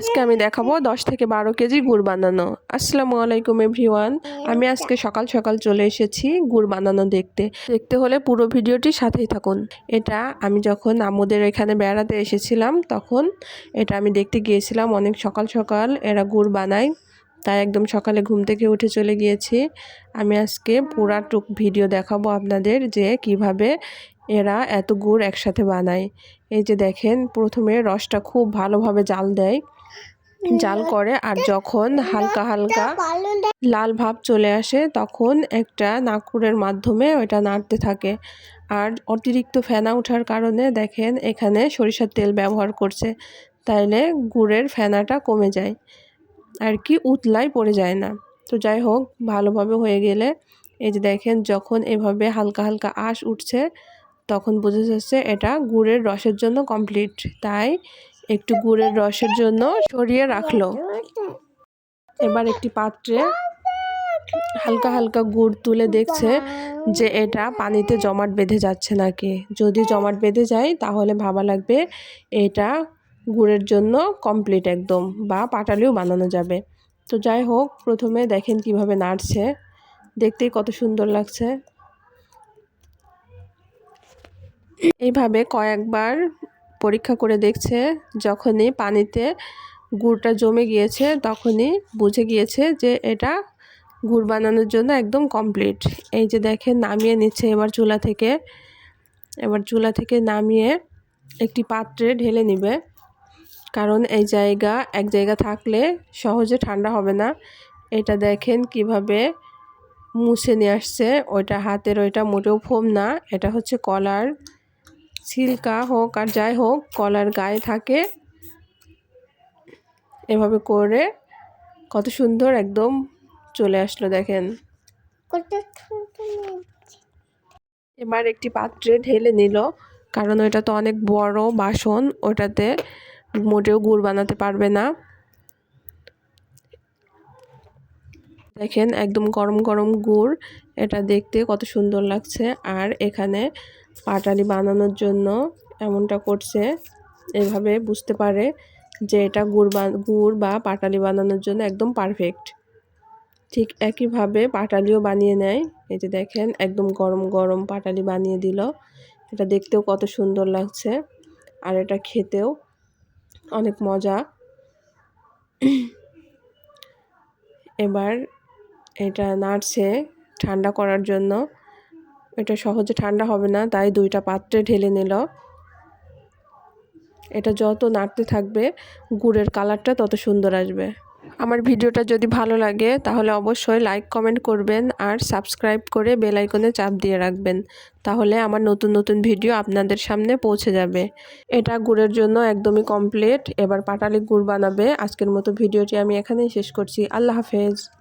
আজকে আমি দেখাবো দশ থেকে বারো কেজি গুড় বানানো। আসসালামু আলাইকুম এভরিওয়ান। আমি আজকে সকাল সকাল চলে এসেছি গুড় বানানো দেখতে। দেখতে হলে পুরো ভিডিওটি সাথেই থাকুন। এটা আমি যখন আমাদের এখানে বেড়াতে এসেছিলাম, তখন এটা আমি দেখতে গিয়েছিলাম। অনেক সকাল সকাল এরা গুড় বানায়, তাই একদম সকালে ঘুম থেকে উঠে চলে গিয়েছি। আমি আজকে পুরা টুক ভিডিও দেখাবো আপনাদের যে কীভাবে এরা এত গুড় একসাথে বানায়। এই যে দেখেন, প্রথমে রসটা খুব ভালোভাবে জাল দেয়। জাল করে আর যখন হালকা হালকা লাল ভাব চলে আসে, তখন একটা নাকুরের মাধ্যমে ওটা নাড়তে থাকে। আর অতিরিক্ত ফেনা ওঠার কারণে দেখেন এখানে সরিষার তেল ব্যবহার করছে, তাইলে গুড়ের ফেনাটা কমে যায়, আর কি উতলাই পড়ে যায় না। তো যাই হোক, ভালোভাবে হয়ে গেলে এই যে দেখেন যখন এভাবে হালকা হালকা আশ উঠছে, তখন বোঝা যাচ্ছে এটা গুড়ের রসের জন্য কমপ্লিট তাই একটু গুড়ের রসের জন্য সরিয়ে রাখল। এবার একটি পাত্রে হালকা হালকা গুড় তুলে দেখছে যে এটা পানিতে জমাট বেঁধে যাচ্ছে নাকি। যদি জমাট বেঁধে যায়, তাহলে ভাবা লাগবে এটা গুড়ের জন্য কমপ্লিট একদম বা পাটালিও বানানো যাবে। তো যাই হোক, প্রথমে দেখেন কীভাবে নাড়ছে। দেখতেই কত সুন্দর লাগছে। এইভাবে কয়েকবার পরীক্ষা করে দেখছে, যখনই পানিতে গুড়টা জমে গিয়েছে, তখনই বুঝে গিয়েছে যে এটা গুড় বানানোর জন্য একদম কমপ্লিট এই যে দেখেন, নামিয়ে নিচ্ছে এবার চুলা থেকে। এবার চুলা থেকে নামিয়ে একটি পাত্রে ঢেলে নিবে। কারণ এই জায়গা, এক জায়গা থাকলে সহজে ঠান্ডা হবে না। এটা দেখেন কীভাবে মুছে নিয়ে আসছে। ওইটা হাতের, ওইটা মোটেও ফোম না। এটা হচ্ছে কলার ছিলকা হোক আর যাই হোক কলার গায়ে থাকে। এভাবে করে কত সুন্দর একদম চলে আসলো দেখেন। এবার একটি পাত্রে ঢেলে নিল কারণ ওইটা তো অনেক বড় বাসন ওটাতে মোটেও গুড় বানাতে পারবে না। দেখেন একদম গরম গরম গুড় এটা দেখতে কত সুন্দর লাগছে। আর এখানে পাটালি বানানোর জন্য এমনটা করছে, এভাবে বুঝতে পারে যে এটা গুড় গুড় বা পাটালি বানানোর জন্য একদম পারফেক্ট ঠিক একইভাবে পাটালিও বানিয়ে নেয়। এই যে দেখেন, একদম গরম গরম পাটালি বানিয়ে দিল। এটা দেখতেও কত সুন্দর লাগছে। আর এটা খেতেও অনেক মজা। এবার এটা নাড়ছে ঠান্ডা করার জন্য। এটা সহজে ঠান্ডা হবে না, তাই দুইটা পাত্রে ঢেলে নিল। এটা যত নাড়তে থাকবে, গুড়ের কালারটা তত সুন্দর আসবে। আমার ভিডিওটা যদি ভালো লাগে, তাহলে অবশ্যই লাইক কমেন্ট করবেন আর সাবস্ক্রাইব করে বেল আইকনে চাপ দিয়ে রাখবেন। তাহলে আমার নতুন নতুন ভিডিও আপনাদের সামনে পৌঁছে যাবে। এটা গুড়ের জন্য একদমই কমপ্লিট এবার পাটালি গুড় বানাবে। আজকের মতো ভিডিওটি আমি এখানেই শেষ করছি। আল্লাহ হাফেজ।